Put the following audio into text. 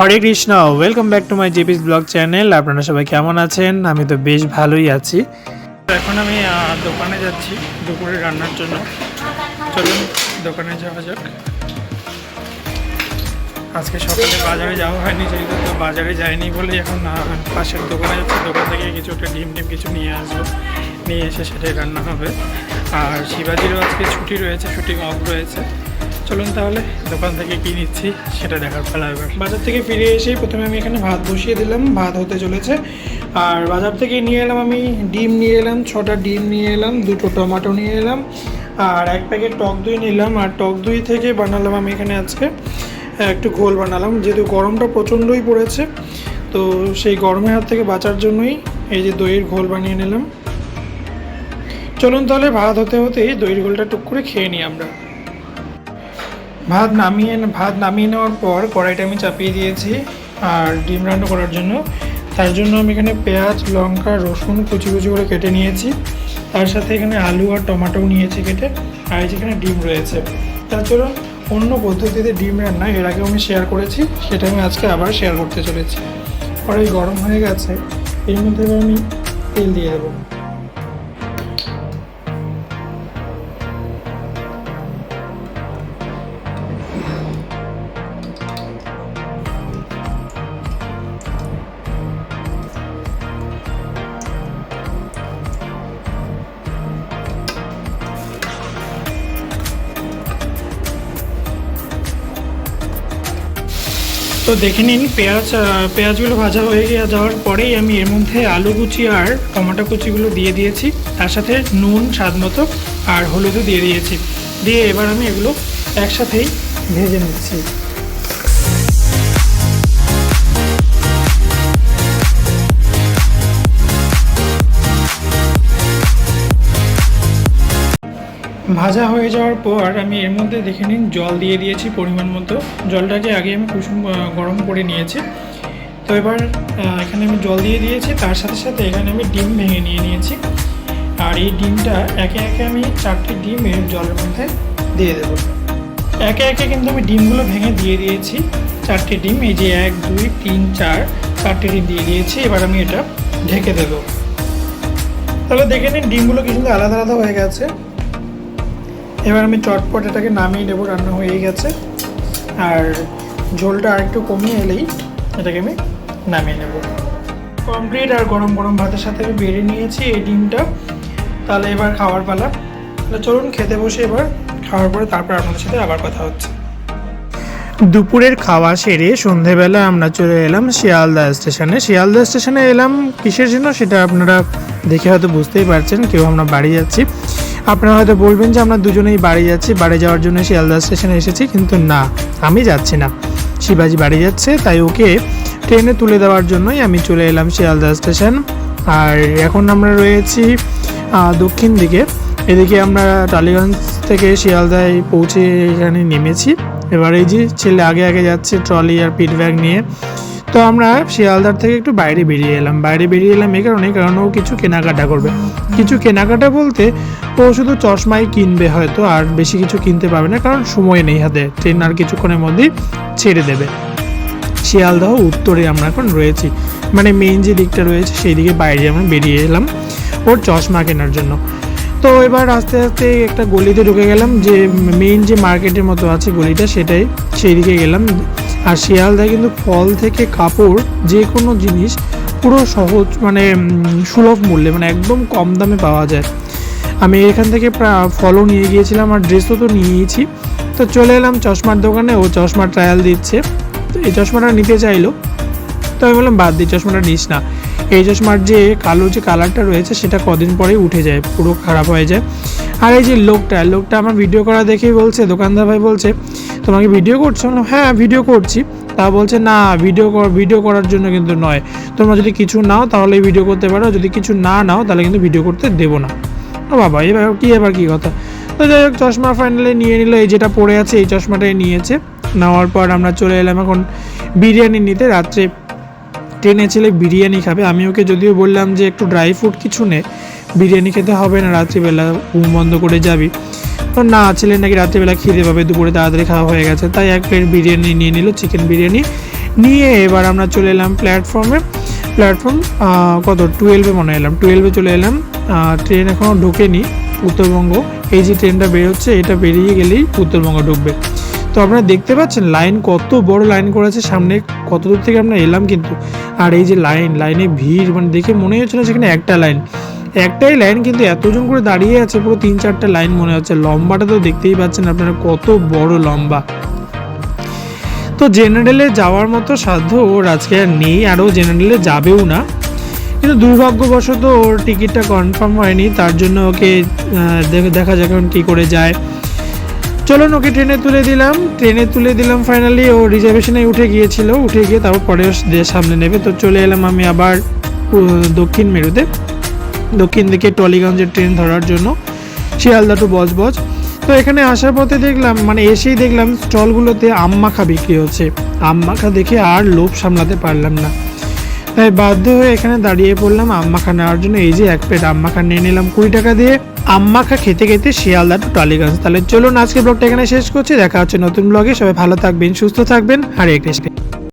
Hare Krishna welcome back to my জিপিস blog channel আপনারা সবাই কেমন আছেন? আমি তো বেশ ভালোই আছি। এখন আমি দোকানে যাচ্ছি, দুপুরে রান্নার জন্য। চলুন, দোকানে যাওয়া যাক। আজকে সকালে বাজারে যাওয়া হয়নি, যেহেতু তো বাজারে যাইনি বলে এখন পাশের দোকানে যাচ্ছি। দোকান থেকে কিছু একটা ডিম টিম কিছু নিয়ে আসব। নিয়ে এসে সেটাই রান্না হবে। আর শিবাজিরও আজকে ছুটি রয়েছে, ছুটি অফ রয়েছে। চলুন তাহলে। দোকান থেকে কি নিচ্ছি সেটা দেখার পালা এবার। বাজার থেকে ফিরে এসেই প্রথমে আমি এখানে ভাত বসিয়ে দিলাম ভাত হতে চলেছে। আর বাজার থেকে নিয়ে এলাম আমি ডিম নিয়ে এলাম ছটা ডিম নিয়ে এলাম দুটো টমেটো নিয়ে এলাম আর এক প্যাকেট টক দই নিলাম। আর টক দই থেকে বানালাম আমি এখানে আজকে একটু ঘোল বানালাম যেহেতু গরমটা প্রচণ্ডই পড়েছে। তো সেই গরমের হাত থেকে বাঁচার জন্যই এই যে দইয়ের ঘোল বানিয়ে নিলাম। চলুন তাহলে ভাত হতে হতেই দইয়ের ঘোলটা টুক করে খেয়ে নিই আমরা। ভাত নামিয়ে ভাত নামিয়ে নেওয়ার পর কড়াইটা আমি চাপিয়ে দিয়েছি আর ডিম রান্না করার জন্য। তার জন্য আমি এখানে পেঁয়াজ, লঙ্কা, রসুন কুচি কুচি করে কেটে নিয়েছি। তার সাথে এখানে আলু আর টমেটোও নিয়েছি কেটে। আর এই যে এখানে ডিম রয়েছে। তাছাড়া অন্য পদ্ধতিতে ডিম রান্না, এর আগেও আমি শেয়ার করেছি, সেটা আমি আজকে আবার শেয়ার করতে চলেছি। কড়াই গরম হয়ে গেছে, এর মধ্যে আমি তেল দিয়ে দেবো। তো দেখে নিন, পেঁয়াজ পেঁয়াজগুলো ভাজা হয়ে গিয়ে যাওয়ার পরেই আমি এর মধ্যে আলু কুচি আর টমাটো কুচিগুলো দিয়ে দিয়েছি। তার সাথে নুন, স্বাদ মতো আর হলুদও দিয়ে দিয়েছি। দিয়ে এবার আমি এগুলো একসাথেই ভেজে নিচ্ছি। ভাজা হয়ে যাওয়ার পর আমি এর মধ্যে দেখে নিন, জল দিয়ে দিয়েছি পরিমাণ মতো। জলটাকে আগে আমি কুসুম গরম করে নিয়েছি। তো এবার এখানে আমি জল দিয়ে দিয়েছি, তার সাথে সাথে এখানে আমি ডিম ভেঙে নিয়ে নিয়েছি। আর এই ডিমটা একে একে আমি চারটি ডিম এর জলের মধ্যে দিয়ে দেবো। একে একে কিন্তু আমি ডিমগুলো ভেঙে দিয়ে দিয়েছি, চারটি ডিম। এই যে এক, দুই, তিন, চার, চারটি ডিম দিয়ে দিয়েছি, এবার আমি এটা ঢেকে দেবো। তাহলে দেখে নিন, ডিমগুলো কি সুন্দর আলাদা আলাদা হয়ে গেছে। এবার আমি চটপট এটাকে নামিয়ে নেব, রান্না হয়ে গেছে। আর ঝোলটা আর একটু কমিয়ে এলেই এটাকে আমি নামিয়ে নেব। কমপ্লিট আর গরম গরম ভাতের সাথে আমি বেড়ে নিয়েছি এই ডিমটা। তাহলে এবার খাওয়ার পালা। তাহলে চলুন খেতে বসে এবার খাওয়ার পরে তারপর আপনাদের সাথে আবার কথা হচ্ছে। দুপুরের খাওয়া সেরে সন্ধেবেলা আমরা চলে এলাম শিয়ালদা স্টেশনে। শিয়ালদা স্টেশনে এলাম কিসের জন্য সেটা আপনারা দেখে হয়তো বুঝতেই পারছেন, কেউ আমরা বাড়ি যাচ্ছি। আপনারা হয়তো বলবেন যে আমরা দুজনেই বাড়ি যাচ্ছি, বাড়ি যাওয়ার জন্য শিয়ালদা স্টেশনে এসেছি, কিন্তু না, আমি যাচ্ছি না। শিবাজি বাড়ি যাচ্ছে, তাই ওকে ট্রেনে তুলে দেওয়ার জন্যই আমি চলে এলাম শিয়ালদা স্টেশন আর এখন আমরা রয়েছি দক্ষিণ দিকে। এদিকে আমরা টালিগঞ্জ থেকে শিয়ালদায় পৌঁছে এখানে নেমেছি। এবার এই যে ছেলে আগে আগে যাচ্ছে ট্রলি আর পিট ব্যাগ নিয়ে। তো আমরা শিয়ালদার থেকে একটু বাইরে বেরিয়ে এলাম। বাইরে বেরিয়ে এলাম এই কারণে কারণ ও কিছু কেনাকাটা করবে। কিছু কেনাকাটা বলতে ও শুধু চশমাই কিনবে হয়তো, আর বেশি কিছু কিনতে পারবে না, কারণ সময় নেই হাতে। ট্রেন আর কিছুক্ষণের মধ্যেই ছেড়ে দেবে। শিয়ালদহ উত্তরে আমরা এখন রয়েছি। মানে মেইন যে দিকটা রয়েছে সেই দিকে বাইরে আমরা বেরিয়ে এলাম ওর চশমা কেনার জন্য। তো এবার আস্তে আস্তে একটা গলিতে ঢুকে গেলাম, যে মেইন যে মার্কেটের মতো আছে গলিটা, সেটাই সেই দিকে গেলাম। আর শিয়ালদায় কিন্তু ফল থেকে কাপড় যে কোনো জিনিস, পুরো সহজ মানে সুলভ মূল্যে মানে একদম কম দামে পাওয়া যায়। আমি এখান থেকে ফলও নিয়ে গিয়েছিলাম আর ড্রেসও তো নিয়েইছি। তো চলে এলাম চশমার দোকানে, ও চশমা ট্রায়াল দিচ্ছে। তো এই চশমাটা নিতে চাইলো। তো আমি বললাম, বাদ দিই চশমাটা নিস না। এই চশমার যে কালো যে কালারটা রয়েছে, সেটা কদিন পরেই উঠে যায়, পুরো খারাপ হয়ে যায়। আর এই যে লোকটা লোকটা আমার ভিডিও করা দেখেই বলছে, দোকানদার ভাই বলছে তোমাকে ভিডিও করছ? বললাম, হ্যাঁ ভিডিও করছি। তা বলছে না ভিডিও ভিডিও করার জন্য কিন্তু নয়। তোমরা যদি কিছু নাও তাহলে ভিডিও করতে পারো। যদি কিছু না নাও তাহলে কিন্তু ভিডিও করতে দেবো না। ও বাবা এবার কী এবার কী কথা? তো যাই হোক চশমা ফাইনালি নিয়ে নিল। এই যেটা পড়ে আছে এই চশমাটাই নিয়েছে। নেওয়ার পর আমরা চলে এলাম এখন বিরিয়ানি নিতে। রাত্রে ট্রেনে ছেলে বিরিয়ানি খাবে। আমি ওকে যদিও বললাম যে একটু ড্রাই ফ্রুট কিছু নে। বিরিয়ানি খেতে হবে না রাত্রিবেলা ঘুম বন্ধ করে যাবি। না ছেলে নাকি রাত্রিবেলা খিদে পাবে, দুপুরে তাড়াতাড়ি খাওয়া হয়ে গেছে। তাই এক প্লেট বিরিয়ানি নিয়ে নিল চিকেন বিরিয়ানি। নিয়ে এবার আমরা চলে এলাম প্ল্যাটফর্মে প্ল্যাটফর্ম কত? টুয়েলভে মনে এলাম। টুয়েলভে চলে এলাম। ট্রেন এখনও ঢোকেনি উত্তরবঙ্গ। এই যে ট্রেনটা বেরোচ্ছে, এটা বেরিয়ে গেলেই উত্তরবঙ্গ ঢুকবে। তো আপনারা দেখতে পাচ্ছেন লাইন কত বড় লাইন করেছে সামনে কত দূর থেকে আমরা এলাম কিন্তু। আর এই যে লাইন লাইনে ভিড় মানে দেখে মনে হচ্ছে না সেখানে একটা লাইন একটাই লাইন কিন্তু এতজন করে দাঁড়িয়ে আছে, পুরো তিন চারটা লাইন মনে হচ্ছে। লম্বাটা তো দেখতেই পাচ্ছেন আপনারা, কত বড় লম্বা। তো জেনারেলে যাওয়ার মতো সাধ্য ওর আজকে আর নেই, আর ও জেনারেলে যাবেও না। কিন্তু দুর্ভাগ্যবশত ওর টিকিটটা কনফার্ম হয়নি, তার জন্য ওকে দেখে- যাক এখন কী করে যায়। চলুন, ওকে ট্রেনে তুলে দিলাম। ট্রেনে তুলে দিলাম ফাইনালি ও রিজার্ভেশনে উঠে গিয়েছিল। উঠে গিয়ে তারপর পরে সামনে নেবে। তো চলে এলাম আমি আবার দক্ষিণ মেরুতে। দক্ষিণ দিকে টলিগঞ্জের ট্রেন ধরার জন্য শিয়ালদা টু বজবজ। তো এখানে আসার পথে দেখলাম মানে এসেই দেখলাম স্টলগুলোতে মাখা বিক্রি হচ্ছে। মাখা দেখে আর লোভ সামলাতে পারলাম না। তাই বাধ্য হয়ে এখানে দাঁড়িয়ে পড়লাম আম মাখা নেওয়ার জন্য। এই যে এক প্লেট আম মাখা নিয়ে নিলাম কুড়ি টাকা দিয়ে। আম মাখা খেতে খেতে শিয়ালদা টু টালিগঞ্জ। তাহলে চলুন আজকে ব্লগটা এখানে শেষ করছি। দেখা হচ্ছে নতুন ব্লগে সবাই ভালো থাকবেন, সুস্থ থাকবেন। হরে কৃষ্ণ।